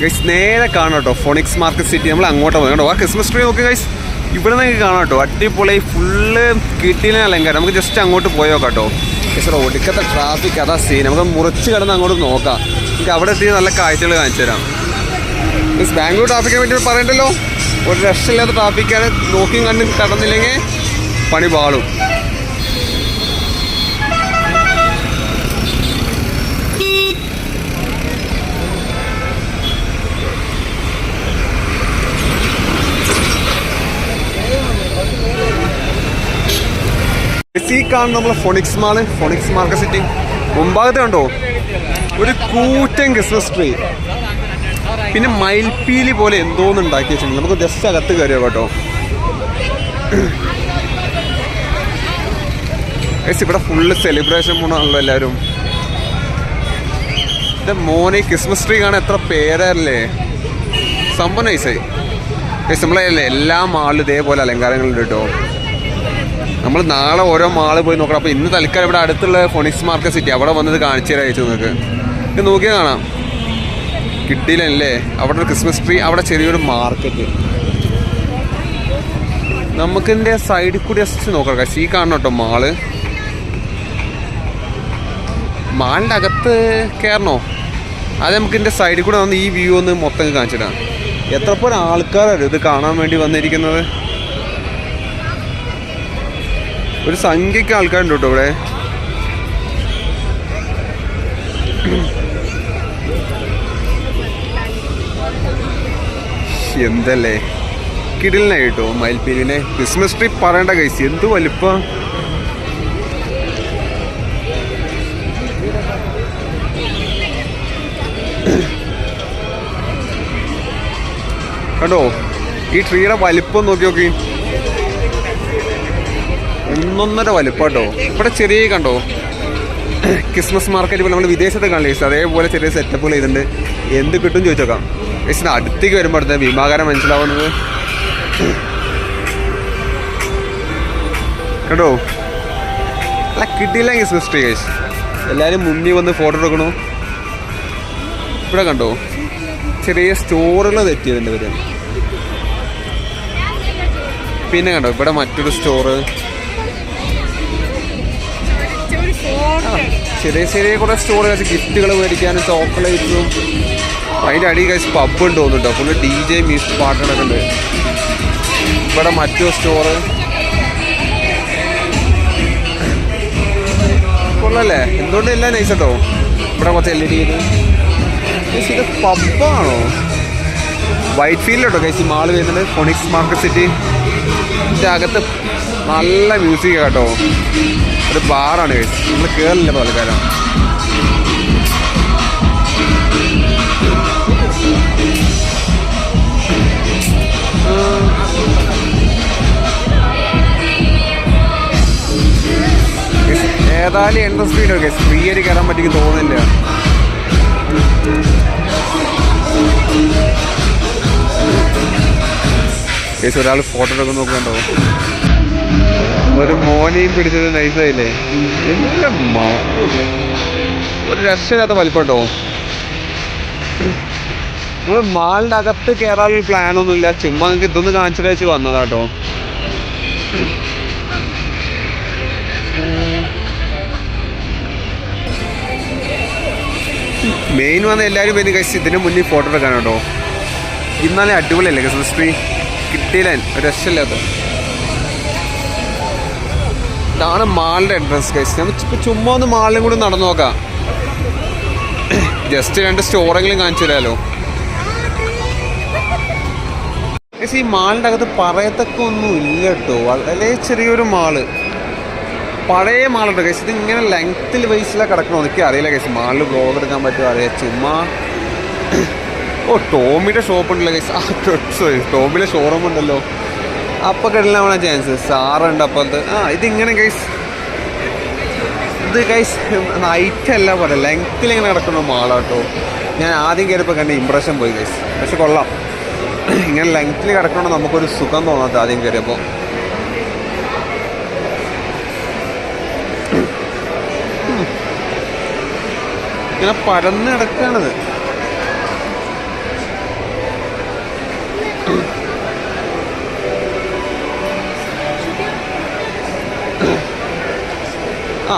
Guys നേരെ കാണാം കേട്ടോ. ഫോണിക്സ് മാർക്കറ്റ് സിറ്റി നമ്മൾ അങ്ങോട്ട് പോകും കേട്ടോ ആ ക്രിസ്മസ് ട്രീ നോക്കി ഗൈസ് ഇവിടെ നിന്ന് കാണാം കേട്ടോ. അടിപൊളി ഫുള്ള് കിട്ടിയില്ല അലങ്കാരം. നമുക്ക് ജസ്റ്റ് അങ്ങോട്ട് പോയോ കേട്ടോ. ഗൈസ് ഒടുക്കത്തെ ട്രാഫിക് അതാ സീൻ നമുക്ക് മുറിച്ച് കിടന്ന് അങ്ങോട്ട് നോക്കാം. നമുക്ക് അവിടെ എത്തി നല്ല കാഴ്ചകൾ കാണിച്ചു തരാം. ഗൈസ് ബാംഗ്ലൂർ ട്രാഫിക്കിനെ പറ്റി പറയണ്ടല്ലോ? ഒരു രക്ഷയില്ലാത്ത ട്രാഫിക്കാണ് നോക്കിയും കണ്ടും കടന്നില്ലെങ്കിൽ പണി പാളും ഈ കാണുന്ന നമ്മളെ Phoenix mall Phoenix Market City മുമ്പാകത്ത് കണ്ടോ? ഒരു കൂറ്റൻ ക്രിസ്മസ് ട്രീ പിന്നെ മയിൽപ്പീലി പോലെ എന്തോന്ന് ഉണ്ടാക്കി വെച്ചിട്ടുണ്ട്. നമുക്ക് ജസ്റ്റ് അകത്ത് കയറിയോ കേട്ടോ. ഇവിടെ ഫുള്ള് സെലിബ്രേഷൻ പോണാണല്ലോ എല്ലാവരും. എന്റെ മോനെ ക്രിസ്മസ് ട്രീ കാണാൻ എത്ര പേരല്ലേ? സംഭവം നൈസായി നമ്മളെ എല്ലാ മാളിലും ഇതേപോലെ അലങ്കാരങ്ങളുണ്ട് കേട്ടോ. നമ്മൾ നാളെ ഓരോ മാൾ പോയി നോക്കണം. അപ്പോൾ ഇന്ന് തൽക്കാലം ഇവിടെ അടുത്തുള്ള ഫോണിക്സ് മാർക്കറ്റ് സിറ്റി അവിടെ വന്നത് കാണിച്ചു തരാം നിങ്ങൾക്ക്. ഇത് നോക്കിയാൽ കാണാം. കിട്ടിയില്ലല്ലേ? അവിടെ ഒരു ക്രിസ്മസ് ട്രീ അവിടെ ചെറിയൊരു മാർക്കറ്റ് നമുക്കിന്റെ സൈഡിൽ കൂടി ജസ്റ്റ് നോക്കാം കാശ് ഈ കാണണം കേട്ടോ മാൾ. മാളിന്റെ അകത്ത് കയറണോ അത് നമുക്ക് ഇതിന്റെ സൈഡിൽ കൂടെ വന്ന് ഈ വ്യൂ ഒന്ന് മൊത്തം കാണിച്ചിടാം എത്ര പോലെ ആൾക്കാരാണ് ഇത് കാണാൻ വേണ്ടി വന്നിരിക്കുന്നത്? ഒരു സംഖ്യക്ക് ആൾക്കാരുണ്ട് കേട്ടോ ഇവിടെ? എന്തല്ലേ? കിടിലിനായി കേട്ടോ മയിൽപ്പീലിനെ. ക്രിസ്മസ് ട്രീ പറയണ്ട കൈസ് എന്ത് വലിപ്പം? കണ്ടോ? ഈ ട്രീയുടെ വലിപ്പം നോക്കി നോക്കി ഒന്നൊന്നര വലിപ്പം കേട്ടോ ഇവിടെ ചെറിയ കണ്ടോ? ക്രിസ്മസ് മാർക്കറ്റ് പോലെ നമ്മൾ വിദേശത്ത് കാണില്ല അതേപോലെ ചെറിയ സെറ്റപ്പുകൾ ചെയ്തിട്ടുണ്ട് എന്ത് കിട്ടും ചോദിച്ചോക്കാം. ഗൈസിന് അടുത്തേക്ക് വരുമ്പോൾ അടുത്ത ഭീമാകാരം മനസ്സിലാവുന്നത്. കേട്ടോ അല്ല കിട്ടിയില്ല ക്രിസ്മസ് ട്രീ ഗൈസ് എല്ലാവരും മുന്നിൽ വന്ന് ഫോട്ടോ എടുക്കണോ. ഇവിടെ കണ്ടോ? ചെറിയ സ്റ്റോറുകൾ തെറ്റിയതിന്റെ പേര് പിന്നെ കണ്ടോ? ഇവിടെ മറ്റൊരു സ്റ്റോറ് ചെറിയ ചെറിയ കുറെ സ്റ്റോറുകൾ കഴിച്ച് ഗിഫ്റ്റുകൾ മേടിക്കാനും ചോക്ലേറ്റും അതിന്റെ അടി കഴിച്ച് പബ് ഉണ്ട് തോന്നുന്നുണ്ടോ ഫുള്ള് ഡി ജെ മ്യൂസിക് പാട്ടുകളൊക്കെ ഉണ്ട്. ഇവിടെ മറ്റു സ്റ്റോറ് കൊള്ളല്ലേ? എന്തുകൊണ്ട് എല്ലാം നൈസ് കേട്ടോ ഇവിടെ കുറച്ച് എൽ ഇ ഡി ഇത്. പബ്ബാണോ വൈറ്റ് ഫീൽഡ് കേട്ടോ കൈസി മാൾ വരുന്നത്. ഫോണിക്സ് മാർക്കറ്റ് സിറ്റി ഇതിന്റെ അകത്ത് നല്ല മ്യൂസിക് ഒരു ബാറാണ്. കഴിച്ചത് നമ്മൾ കയറില്ല തൽക്കാലം ഏതായാലും എൻട്രൻസ് ഫീഡ് ഒക്കെ ഫ്രീ കയറാൻ പറ്റിക്ക് തോന്നില്ല ഒരാൾ ഫോട്ടോ എടുക്കുന്ന നോക്കുന്നുണ്ടോ? ഒരു മോനെയും പിടിച്ചത് നൈസായില്ലേ ഒരു രക്ഷയില്ലാത്ത വലിപ്പട്ടോ നമ്മൾ മാളിന്റെ അകത്ത് കയറാനുള്ള പ്ലാനൊന്നുമില്ല. ചുമ്മാ നിങ്ങൾക്ക് ഇതൊന്ന് കാണിച്ചു വെച്ച് വന്നതാട്ടോ. മെയിൻ വന്ന എല്ലാരും പേര് കഴിച്ച് ഇതിന് മുന്നിൽ ഫോട്ടോ എടുക്കാനാട്ടോ. ഇന്നാലും അടിപൊളിയല്ലേ കൃഷ്ണശ്രീ കിട്ടിയില്ല. ഒരു രക്ഷയില്ലാത്ത. ഇതാണ് മാളിന്റെ എൻട്രൻസ് കേസ് നമുക്ക് ഇപ്പോൾ ചുമ്മാ ഒന്ന് മാളിലും കൂടി നടന്നു നോക്കാം. ജസ്റ്റ് രണ്ട് സ്റ്റോറെങ്കിലും കാണിച്ചു തരാമല്ലോ ഈ മാളിന്റെ അകത്ത് പറയത്തക്ക ഒന്നും ഇല്ല കേട്ടോ വളരെ ചെറിയൊരു മാൾ. പഴയ മാളുണ്ട് കേസ് ഇത് ഇങ്ങനെ ലെങ്ത്തിൽ വൈസിലാണ് കിടക്കണോ? എനിക്ക് അറിയില്ല കേസ് മാളിൽ ബ്ലോഗ് എടുക്കാൻ പറ്റുമോ അറിയാം ചുമ്മാ. ഓ ടോമിയുടെ ഷോപ്പ് ഉണ്ടല്ലോ കേസ് ആ ടോമിയുടെ ഷോറൂം ഉണ്ടല്ലോ. അപ്പോൾ കിടലാവണ ചാൻസ് സാറുണ്ട് അപ്പോഴത്തെ ആ ഇതിങ്ങനെ കൈസ് ഇത് കൈസ് നൈറ്റ് അല്ല പോലെ ലെങ്ത്തിൽ ഇങ്ങനെ കിടക്കുന്ന മാളാട്ടോ. ഞാൻ ആദ്യം കയറിയപ്പോൾ കണ്ട ഇമ്പ്രഷൻ പോയി കൈസ് പക്ഷെ കൊള്ളാം. ഇങ്ങനെ ലെങ്ത്തിൽ കിടക്കണോ നമുക്കൊരു സുഖം തോന്നാത്ത ആദ്യം കയറിയപ്പോൾ ഇങ്ങനെ പരന്ന് കിടക്കുകയാണിത്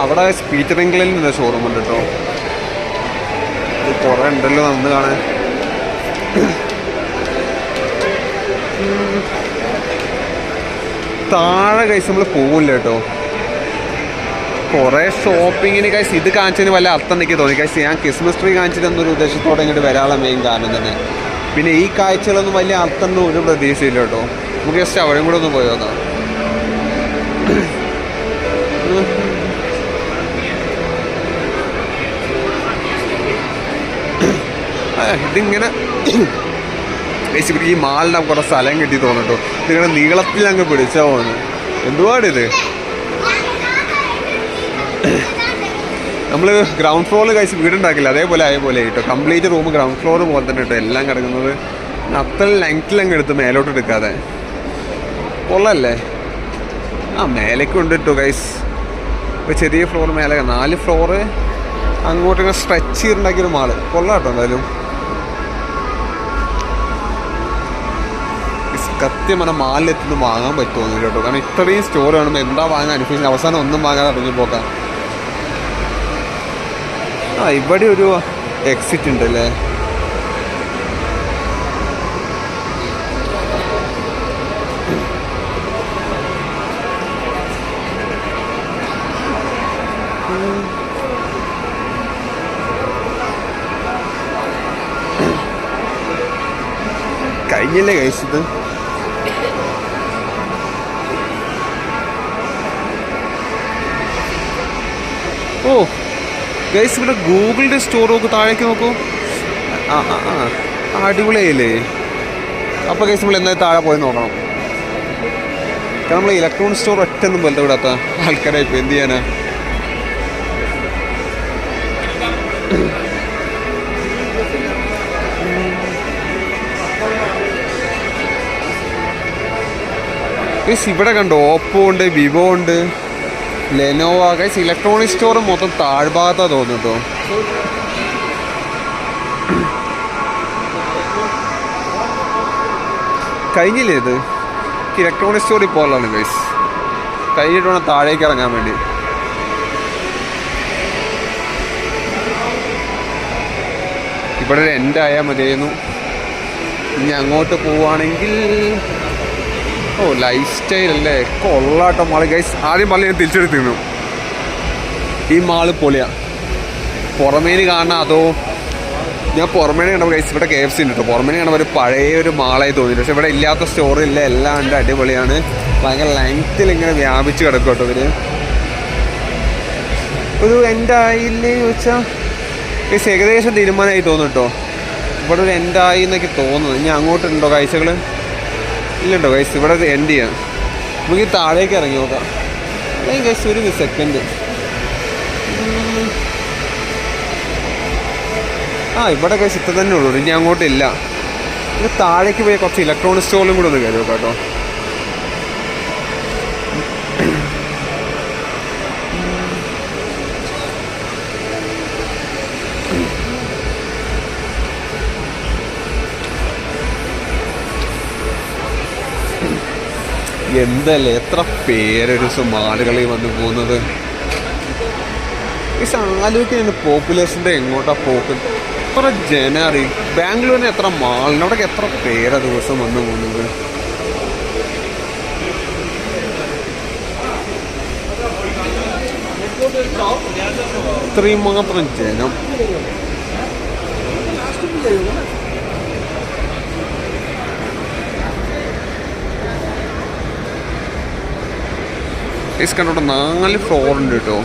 അവിടെ സ്പീറ്ററിംഗിൽ നിന്ന് ഷോറൂം ഉണ്ട് കേട്ടോ കുറേ ഉണ്ടല്ലോ നന്ന് കാണാൻ. താഴെ കഴിച്ച് നമ്മൾ പോകില്ല കേട്ടോ കുറേ ഷോപ്പിങ്ങിന് കഴിച്ച് ഇത് കാണിച്ചതിന് വല്ല അർത്ഥം എനിക്ക് തോന്നി. കഴിച്ച് ഞാൻ ക്രിസ്മസ് ട്രീ കാണിച്ചത് എന്നൊരു ഉദ്ദേശത്തോടെ ഇങ്ങോട്ട് വരാനുള്ള മെയിൻ കാരണം തന്നെ. പിന്നെ ഈ കാഴ്ചകളൊന്നും വലിയ അർത്ഥമൊന്നും ഒരു പ്രതീക്ഷയില്ല കേട്ടോ നമുക്ക് ജസ്റ്റ് അവിടെയും കൂടെ ഒന്ന് പോയി ഇതിങ്ങനെ ബേസിക്കലി ഈ മാളിന് കുറേ സ്ഥലം കിട്ടി തോന്നിട്ടോ ഇതിങ്ങനെ നീളത്തിൽ അങ്ങ് പിടിച്ചാ പോകുന്നു എന്തുപാടിത് നമ്മൾ ഗ്രൗണ്ട് ഫ്ലോറിൽ കഴിച്ച് വീടുണ്ടാക്കില്ല. അതേപോലെ അതേപോലെ പോലെ കേട്ടോ കംപ്ലീറ്റ് റൂം ഗ്രൗണ്ട് ഫ്ലോർ പോലെ തന്നെ കേട്ടോ എല്ലാം കിടക്കുന്നത്. അത്ര ലെങ്ത്തിൽ അങ്ങ് എടുത്ത് മേലോട്ട് എടുക്കാതെ. കൊള്ളല്ലേ? ആ മേലേക്ക് ഉണ്ട് കേട്ടോ ഗൈസ് ഒരു ചെറിയ ഫ്ലോർ മേലെ നാല് ഫ്ലോറ് അങ്ങോട്ട് ഇങ്ങനെ സ്ട്രെച്ച് ചെയ്തുണ്ടാക്കിയൊരു മാൾ. കൊള്ളാം കേട്ടോ എന്തായാലും. കത്യം പറഞ്ഞ മാലിലെത്തുന്നു വാങ്ങാൻ പറ്റുമെന്ന് കേട്ടോ. കാരണം ഇത്രയും സ്റ്റോർ കാണുമ്പോൾ എന്താ വാങ്ങാൻ? അനുഭവിക്കുന്നത് അവസാനം ഒന്നും വാങ്ങാൻ ഇറങ്ങി പോക്കാം ആ ഇവിടെ ഒരു എക്സിറ്റ് ഉണ്ട് അല്ലേ കഴിഞ്ഞല്ലേ കഴിച്ചത് ഗൈസ് ഇവിടെ ഗൂഗിളിന്റെ സ്റ്റോർ നോക്ക് താഴേക്ക് നോക്കൂ. ആ ആ അടിപൊളിയായില്ലേ? അപ്പോൾ ഗൈസ് നമ്മൾ എന്തായാലും താഴെ പോയി നോക്കണം. കാരണം നമ്മൾ ഇലക്ട്രോണിക് സ്റ്റോർ ഒറ്റൊന്നും ആൾക്കാരായി ആൾക്കാരായിപ്പോൾ എന്ത് ചെയ്യാനാ? ഇവിടെ കണ്ടോ ഓപ്പോ ഉണ്ട് വിവോ ഉണ്ട്. ലെനോവ ഗൈസ് ഇലക്ട്രോണിക് സ്റ്റോർ മൊത്തം താഴ്ഭാഗത്താ തോന്നുന്നു കഴിഞ്ഞില്ലേ ഇത്? ഇലക്ട്രോണിക് സ്റ്റോറിൽ പോകാനാണ് ഗൈസ് കഴിഞ്ഞിട്ട് വേണം താഴേക്ക് ഇറങ്ങാൻ വേണ്ടി. ഇവിടെ ഒരു എൻഡ് ആയാൽ മതിയായിരുന്നു. ഇനി അങ്ങോട്ട് പോവുകയാണെങ്കിൽ ഓ ലൈഫ് സ്റ്റൈൽ അല്ലേ? കൊള്ളാട്ടോ മാൾ. ഗൈസ് ആദ്യം പറഞ്ഞ് ഞാൻ തിരിച്ചെടുത്തിരുന്നു. ഈ മാൾ പൊളിയാ. പുറമേന് കാണാൻ അതോ ഞാൻ പുറമേനെ കണ്ടപ്പോൾ ഗൈസ് ഇവിടെ കെ എഫ് സി ഉണ്ട് കേട്ടോ പുറമേനെ കാണുമ്പോൾ ഒരു പഴയ ഒരു മാളായി തോന്നി പക്ഷെ ഇവിടെ ഇല്ലാത്ത സ്റ്റോറി ഇല്ല എല്ലാം ഉണ്ട് അടിപൊളിയാണ്. ഭയങ്കര ലെങ്ത്തിൽ ഇങ്ങനെ വ്യാപിച്ച് കിടക്കും കേട്ടോ ഇവർ. ഒരു എന്റെ ആയില്ലേ ചോദിച്ചാൽ ഗൈസ് ഏകദേശം തീരുമാനമായി തോന്നുന്നു കേട്ടോ ഇവിടെ ഒരു എന്റെ ആയി എന്നൊക്കെ തോന്നുന്നു. ഇനി അങ്ങോട്ടുണ്ടോ കാഴ്ചകൾ ഇല്ലട്ടോ ഗൈസ് ഇവിടെ എൻഡ് ചെയ്യാം. നമുക്ക് ഈ താഴേക്ക് ഇറങ്ങി നോക്കാം. അല്ലെങ്കിൽ ഗൈസ് ഒരു സെക്കൻഡ് ആ ഇവിടെ ഗൈസ് ഇത്ര തന്നെ ഉള്ളൂ. ഇനി അങ്ങോട്ടില്ല. ഇത് താഴേക്ക് പോയി കുറച്ച് ഇലക്ട്രോണിക് സ്റ്റോറിലും കൂടെ ഒന്ന് കയറി നോക്കാം കേട്ടോ. എന്തല്ലേ എത്ര പേരൊരു ദിവസം വന്നു പോകുന്നത്? ഈ ആലോചിക്കുന്ന പോപ്പുലേഷന്റെ എങ്ങോട്ടാ പോക്ക്? എത്ര ജനറി ബാംഗ്ലൂരിന് എത്ര മാളിന് അവിടെ എത്ര പേരാ ദിവസം വന്ന് പോകുന്നത്? ഇത്രയും മാത്രം ജനം. ഗൈസ് കണ്ടോ നാല് ഫ്ലോർ ഉണ്ട് കേട്ടോ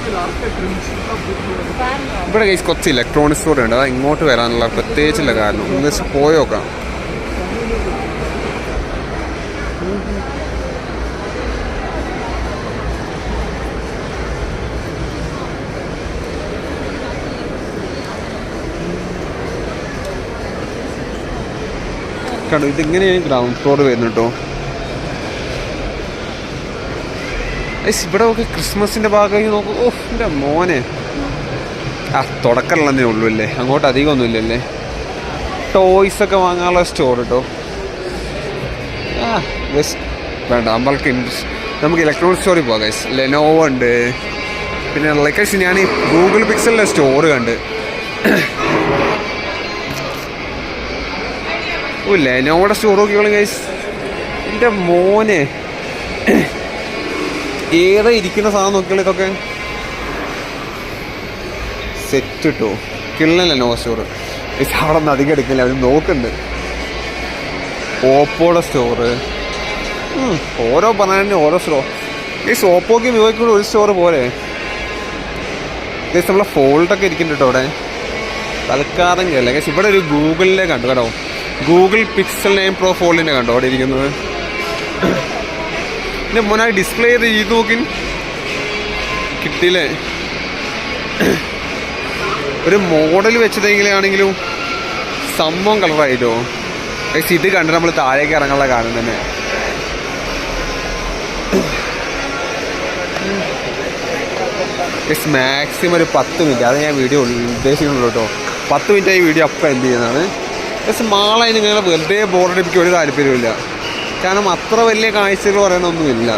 ഇവിടെ ഗൈസ് കുറച്ച് ഇലക്ട്രോണിക്സ് സ്റ്റോർ ഉണ്ട്. അത് ഇങ്ങോട്ട് വരാനുള്ള പ്രത്യേകിച്ചുള്ള കാരണം. ഒന്ന് വെച്ച് പോയി നോക്കാം. കണ്ടോ ഇതിങ്ങനെയാണ് ഗ്രൗണ്ട് ഫ്ലോർ വരുന്നത് കേട്ടോ ഏയ്സ് ഇവിടെ ഒക്കെ ക്രിസ്മസിന്റെ ഭാഗമായി നോക്കൂ. ഓ എന്റെ മോനെ. ആ തുടക്കമുള്ളതേ ഉള്ളൂ അല്ലേ? അങ്ങോട്ട് അധികമൊന്നും ഇല്ലല്ലേ? ടോയ്സ് ഒക്കെ വാങ്ങാനുള്ള സ്റ്റോർ കേട്ടോ ആ ബസ് വേണ്ട നമ്മൾക്ക് ഇൻട്രസ്റ്റ് നമുക്ക് ഇലക്ട്രോണിക് സ്റ്റോറിൽ പോകാം ഗൈസ് ലെനോവോ ഉണ്ട്. പിന്നെ ലൈക്കസ് ഞാൻ ഈ ഗൂഗിൾ പിക്സലിന്റെ സ്റ്റോർ കണ്ട്. ഓ ലെനോവോടെ സ്റ്റോർ നോക്കിയോളും ഗൈസ് എന്റെ മോനെ. ഏതാ ഇരിക്കുന്ന സാധനം നോക്കിയാലും ഇതൊക്കെ? സെറ്റ് ഇട്ടോ? കിള്ളല്ല നോ സ്റ്റോർ ഗൈസ് അവിടെ നിന്ന് അധികം എടുക്കില്ല. അവർ നോക്കുന്നുണ്ട്. ഓപ്പോയുടെ സ്റ്റോറ് ഓരോ ബ്രാൻഡിനും ഓരോ സ്റ്റോർ ഈ ഓപ്പോക്ക് വിവോയ്ക്കൂടെ ഒരു സ്റ്റോർ പോലെ. നമ്മളെ ഫോൾട്ടൊക്കെ ഇരിക്കുന്നുണ്ട് കേട്ടോ അവിടെ. തൽക്കാലം ഗൈസ് ഇവിടെ ഒരു ഗൂഗിളിലെ കണ്ടു കേട്ടോ. ഗൂഗിൾ പിക്സൽ നയൻ പ്രോ ഫോൾഡിനെ കണ്ടോ അവിടെ ഇരിക്കുന്നത്? എന്റെ മോനെ ഡിസ്പ്ലേ ചെയ്ത് നോക്കി കിട്ടിയില്ലേ? ഒരു മോഡൽ വെച്ചതെങ്കിലാണെങ്കിലും സംഭവം കളറായിട്ടോ പക്ഷെ ഇത് കണ്ട് നമ്മൾ താഴേക്ക് ഇറങ്ങാനുള്ള കാരണം തന്നെ. മാക്സിമം ഒരു പത്ത് മിനിറ്റ് അത് ഞാൻ വീഡിയോ ഉദ്ദേശിക്കുന്നുള്ളൂ കേട്ടോ. പത്ത് മിനിറ്റ് ആയി വീഡിയോ അപ്പം എന്ത് ചെയ്യുന്നതാണ്? ഗൈസ് മാളായി നിങ്ങളെ വെറുതെ ബോറടിപ്പിക്കാൻ ഒരു താല്പര്യമില്ല കാരണം അത്ര വലിയ കാഴ്ചകൾ പറയാനൊന്നുമില്ല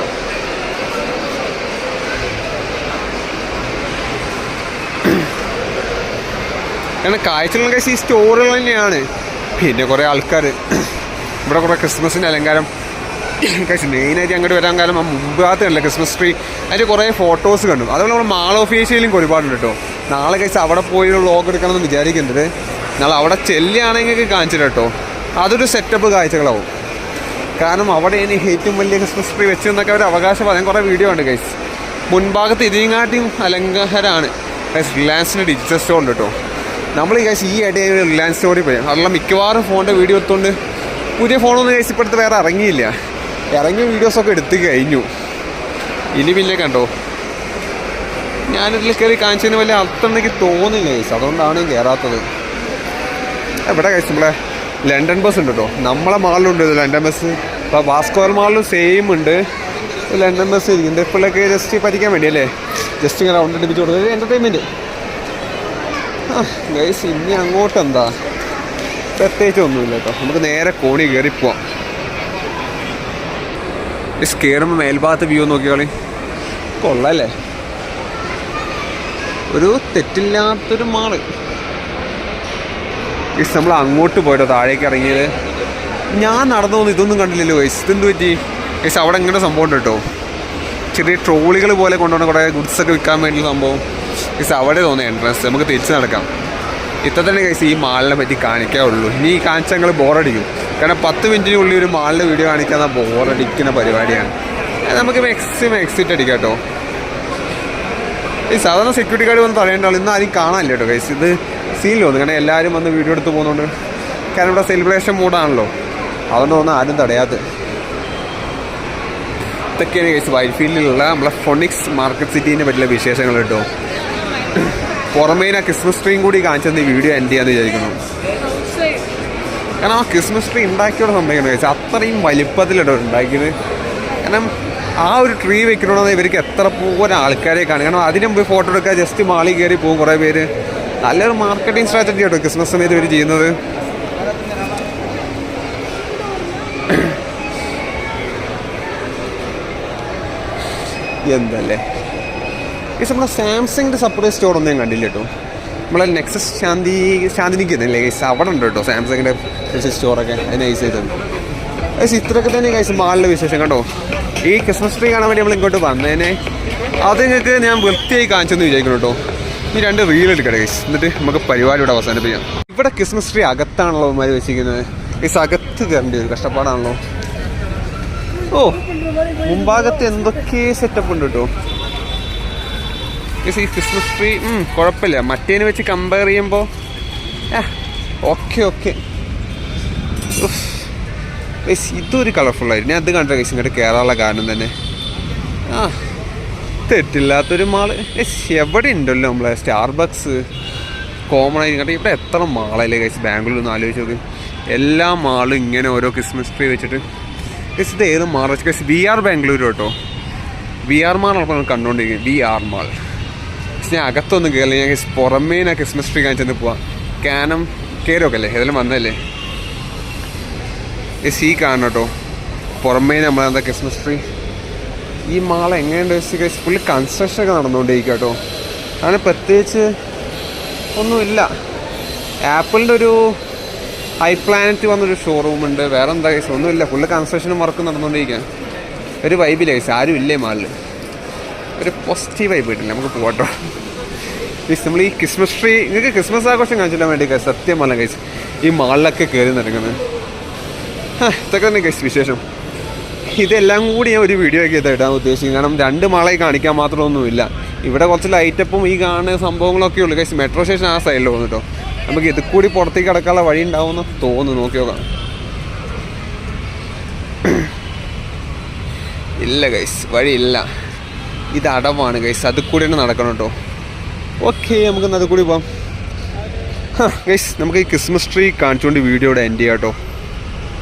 കാരണം കാഴ്ചകളൊക്കെ ഈ സ്റ്റോറുകൾ തന്നെയാണ്. പിന്നെ കുറേ ആൾക്കാർ ഇവിടെ കുറേ ക്രിസ്മസിന്റെ അലങ്കാരം കഴിച്ച് മെയിനായിട്ട് അങ്ങോട്ട് വരാൻ കാലം ആ മുമ്പാത്തല്ല ക്രിസ്മസ് ട്രീ. അതിന്റെ കുറേ ഫോട്ടോസ് കണ്ടു. അതുപോലെ നമ്മൾ മാൾ ഓഫീഷ്യലും ഒരുപാടുണ്ട് കേട്ടോ. നാളെ കഴിച്ച് അവിടെ പോയി വ്ളോഗ് എടുക്കണമെന്ന് വിചാരിക്കുന്നുണ്ട് നാളെ അവിടെ ചെല്ലുകയാണെങ്കിൽ കാണിച്ചിട്ട് കേട്ടോ. അതൊരു സെറ്റപ്പ് കാഴ്ചകളാവും. കാരണം അവിടെ ഇനി ഏറ്റവും വലിയ ക്രിസ്മസ് ട്രീ വെച്ചു എന്നൊക്കെ അവർ അവകാശം കുറേ വീഡിയോ ഉണ്ട് ഗൈസ് മുൻഭാഗത്ത് ഇതിനെക്കാട്ടിയും അലങ്കാരമാണ്. ഗൈസ് റിലയൻസിന്റെ ഡിജിറ്റൽ സ്റ്റോർ ഉണ്ട് കേട്ടോ നമ്മൾ ഗൈസ് ഈ ഇടയിൽ റിലയൻസ് സ്റ്റോറിൽ പോയി. അതെല്ലാം മിക്കവാറും ഫോണിന്റെ വീഡിയോ എടുത്തുകൊണ്ട് പുതിയ ഫോണൊന്നും ഗൈസ് ഇപ്പോഴത്തെ വേറെ ഇറങ്ങിയില്ല. ഇറങ്ങിയ വീഡിയോസൊക്കെ എടുത്ത് കഴിഞ്ഞു. ഇനി പിന്നെ കണ്ടോ? ഞാനിതിൽ കയറി കാണിച്ചതിന് വലിയ അർത്ഥം എനിക്ക് തോന്നില്ല ഗൈസ് അതുകൊണ്ടാണ് കയറാത്തത് എവിടെ ഗൈസ് നമ്മളെ? ലണ്ടൻ ബസ് ഉണ്ട് കേട്ടോ നമ്മളെ മാളിലുണ്ട് ഇത് ലണ്ടൻ ബസ് ഇപ്പോൾ വാസ്കോർ മാളിലും സെയിം ഉണ്ട്. ലണ്ടൻ ബസ് ഇരിക്കുന്നത് ഇപ്പോഴൊക്കെ ജസ്റ്റ് പഠിക്കാൻ വേണ്ടി അല്ലേ? ജസ്റ്റ് ഇങ്ങനെ റൗണ്ട് അടിപ്പിച്ച് കൊടുത്തത് എന്റർടൈൻമെന്റ് ആ ഗൈസ് ഇനി അങ്ങോട്ട് എന്താ? പ്രത്യേകിച്ച് ഒന്നുമില്ല കേട്ടോ നമുക്ക് നേരെ കോണി കയറി പോവാം. ഇസ് കയറുമ്പോൾ മേൽഭാഗത്ത് വ്യൂ നോക്കിയോളി കൊള്ളല്ലേ ഒരു തെറ്റില്ലാത്തൊരു മാൾ. ഗൈസ് നമ്മൾ അങ്ങോട്ട് പോയിട്ടോ താഴേക്ക് ഇറങ്ങിയത്. ഞാൻ നടന്നു പോകുന്നു ഇതൊന്നും കണ്ടില്ലല്ലോ ഗൈസ് ഇതെന്ത് പറ്റി? ഗൈസ് അവിടെ ഇങ്ങനെ സംഭവം ഉണ്ട് കേട്ടോ. ചെറിയ ട്രോളികൾ പോലെ കൊണ്ടുവന്ന കുറേ ഗുഡ്സ് ഒക്കെ വിൽക്കാൻ വേണ്ടിയുള്ള സംഭവം. ഗൈസ് അവിടെ തോന്നിയ എൻട്രൻസ് നമുക്ക് തിരിച്ച് നടക്കാം. ഇത്ര തന്നെ ഗൈസ് ഈ മാളിനെ പറ്റി കാണിക്കാറുള്ളൂ ഇനി ഈ കാണിച്ച ഞങ്ങൾ ബോറടിക്കും. കാരണം പത്ത് മിനിറ്റിനുള്ളിൽ ഒരു മാളിന്റെ വീഡിയോ കാണിക്കാൻ ബോറടിക്കുന്ന പരിപാടിയാണ്. നമുക്ക് മാക്സിമം എക്സിറ്റ് അടിക്കാം കേട്ടോ. ഈ സാധാരണ സെക്യൂരിറ്റി ഗാർഡ് വന്ന് തടയേണ്ട ഇന്ന് ആരും കാണാനില്ല കേട്ടോ ഗൈസ് ഇത് സീനിൽ നിങ്ങളുടെ എല്ലാവരും വന്ന് വീഡിയോ എടുത്ത് പോകുന്നുണ്ട്. കാരണം ഇവിടെ സെലിബ്രേഷൻ മൂഡാണല്ലോ അതുകൊണ്ട് ഒന്നും ആരും തടയാത്ത. ഇതൊക്കെയാണ് കേസ് വൈറ്റ്ഫീൽഡിലുള്ള നമ്മളെ ഫോണിക്സ് മാർക്കറ്റ് സിറ്റീനെ പറ്റിയുള്ള വിശേഷങ്ങൾ കേട്ടോ. പുറമേ ക്രിസ്മസ് ട്രീയും കൂടി കാണിച്ചത് ഈ വീഡിയോ എൻഡ് ചെയ്യാന്ന് വിചാരിക്കുന്നു. കാരണം ആ ക്രിസ്മസ് ട്രീ ഉണ്ടാക്കിയോടെ സംഭവിക്കണം കഴിച്ചാൽ അത്രയും വലിപ്പത്തിലിട്ടോ ഉണ്ടാക്കിയത്. കാരണം ആ ഒരു ട്രീ വെക്കണമെന്ന് ഇവർക്ക് എത്ര പോലെ ആൾക്കാരെ കാണും കാരണം അതിന് മുമ്പ് ഫോട്ടോ എടുക്കാൻ ജസ്റ്റ് മാളി കയറി പോകും കുറേ പേര്. നല്ലൊരു മാർക്കറ്റിംഗ് സ്ട്രാറ്റജി കേട്ടോ ക്രിസ്മസ് സമയത്ത് ഇവർ ചെയ്യുന്നത്. എന്തല്ലേ? ഈ നമ്മുടെ സാംസങ്ങിന്റെ സെപ്പറേറ്റ് സ്റ്റോർ ഒന്നും ഞാൻ കണ്ടില്ല കേട്ടോ നമ്മളെ നെക്സസ് ശാന്തി ശാന്തിനിക്കുന്നില്ലേ ഗൈസ് അവിടെ ഉണ്ട് കേട്ടോ സാംസങ്ങിന്റെ സ്റ്റോറൊക്കെ അത് നൈസ് ചെയ്തത് ഗൈസ് ഇത്രയൊക്കെ തന്നെ ഗൈസ് മാളിലെ വിശേഷം കേട്ടോ ഈ ക്രിസ്മസ് ട്രീ കാണാൻ വേണ്ടി നമ്മൾ ഇങ്ങോട്ട് വന്നേനെ. അത് നിങ്ങൾക്ക് ഞാൻ വൃത്തിയായി കാണിച്ചെന്ന് വിചാരിക്കുന്നു കേട്ടോ ഈ രണ്ട് റീൽ എടുക്കട്ടെ എന്നിട്ട് നമുക്ക് പരിപാടി ഇവിടെ അവസാനിപ്പിക്കാം. ഇവിടെ ക്രിസ്മസ് ട്രീ അകത്താണല്ലോ അവന്മാർ വെച്ചിരിക്കുന്നത്. ഗൈസ് അകത്ത് കയറേണ്ടി വരും. കഷ്ടപ്പാടാണല്ലോ. ഓ മുമ്പാകത്ത് എന്തൊക്കെ സെറ്റപ്പ് ഉണ്ട് കേട്ടോ ഈ ക്രിസ്മസ് ട്രീ കുഴപ്പമില്ല. മറ്റേനെ വെച്ച് കമ്പയർ ചെയ്യുമ്പോൾ ഓക്കെ ഓക്കെ ഇതൊരു കളർഫുള്ളായിരുന്നു ഞാൻ അത് കണ്ടിട്ട് ഗൈസ് ഇങ്ങോട്ട് കയറാനുള്ള കാരണം തന്നെ. ആ. തെറ്റില്ലാത്തൊരു മാൾ. എവിടെ ഉണ്ടല്ലോ നമ്മളെ സ്റ്റാർബക്സ് കോമൺ ആയി ഇങ്ങോട്ട് ഇവിടെ എത്ര മാളല്ലേ കഴിച്ച് ബാംഗ്ലൂരിൽ ഒന്ന് ആലോചിച്ച് നോക്ക്. എല്ലാ മാളും ഇങ്ങനെ ഓരോ ക്രിസ്മസ് ട്രീ വെച്ചിട്ട്. ഗൈസ് ഇത് ഏത് മാൾ വെച്ച് ഗൈസ് വി ആർ ബാംഗ്ലൂർ കേട്ടോ. വി ആർ മാളാണ് നമ്മൾ കണ്ടുകൊണ്ടിരിക്കുന്നത് വി ആർ മാൾ. ഞാൻ അകത്തൊന്നും കയറില്ല ഞാൻ പുറമേ ഞാൻ ക്രിസ്മസ് ട്രീ കാണിച്ചെന്ന് പോവാം. കാനം കയറിയൊക്കെ അല്ലേ ഏതെങ്കിലും വന്നല്ലേ ഈ സീ കാണണം കേട്ടോ. പുറമേ നമ്മളെന്താ ക്രിസ്മസ് ട്രീ ഈ മാൾ എങ്ങനെയുണ്ട് വെച്ച് ഫുള്ള് കൺസ്ട്രക്ഷൻ ഒക്കെ നടന്നുകൊണ്ടിരിക്കുക കേട്ടോ. അങ്ങനെ പ്രത്യേകിച്ച് ഒന്നുമില്ല. ആപ്പിളിന്റെ ഒരു ഹൈ പ്ലാനറ്റ് വന്നൊരു ഷോറൂം ഉണ്ട്. വേറെ എന്താ കേസ് ഒന്നുമില്ല ഫുള്ള് കൺസ്ട്രക്ഷനും വർക്ക് നടന്നുകൊണ്ടിരിക്കുക ഒരു വൈബില്ല കേസ് ആരും ഇല്ലേ മാളിൽ ഒരു പോസിറ്റീവ് വൈബ് കിട്ടില്ല. നമുക്ക് പോകട്ടോ കേസ് നമ്മൾ ഈ ക്രിസ്മസ് ട്രീ നിങ്ങൾക്ക് ക്രിസ്മസ് ആഘോഷം കാണിച്ചിടാൻ വേണ്ടി കേസ് സത്യം പറഞ്ഞ കേസ് ഈ മാളിലൊക്കെ കയറി നിറങ്ങുന്നത് ഇതൊക്കെ തന്നെ കേസ് വിശേഷം. ഇതെല്ലാം കൂടി ഞാൻ ഒരു വീഡിയോ ഒക്കെ ഇടാൻ ഉദ്ദേശിക്കുന്നത് കാരണം രണ്ട് മാളായി കാണിക്കാൻ മാത്രമൊന്നുമില്ല. ഇവിടെ കുറച്ച് ലൈറ്റപ്പും ഈ കാണുന്ന സംഭവങ്ങളൊക്കെ ഉള്ളു. കഴിച്ച് മെട്രോ സ്റ്റേഷൻ ആ സൈഡിൽ പോകുന്നു കേട്ടോ നമുക്ക് ഇത് കൂടി പുറത്തേക്ക് കിടക്കാനുള്ള വഴി ഉണ്ടാവുമെന്ന് തോന്നുന്നു. നോക്കി നോക്കാം. ഇല്ല ഗൈസ് വഴിയില്ല. ഇത് അടവാണ് ഗൈസ് അത് കൂടി തന്നെ നടക്കണം കേട്ടോ. ഓക്കെ നമുക്ക് അത് കൂടി പോവാം. ഗൈസ് നമുക്ക് ഈ ക്രിസ്മസ് ട്രീ കാണിച്ചുകൊണ്ട് വീഡിയോ വീഡിയോയുടെ എൻഡ് ചെയ്യാം കേട്ടോ.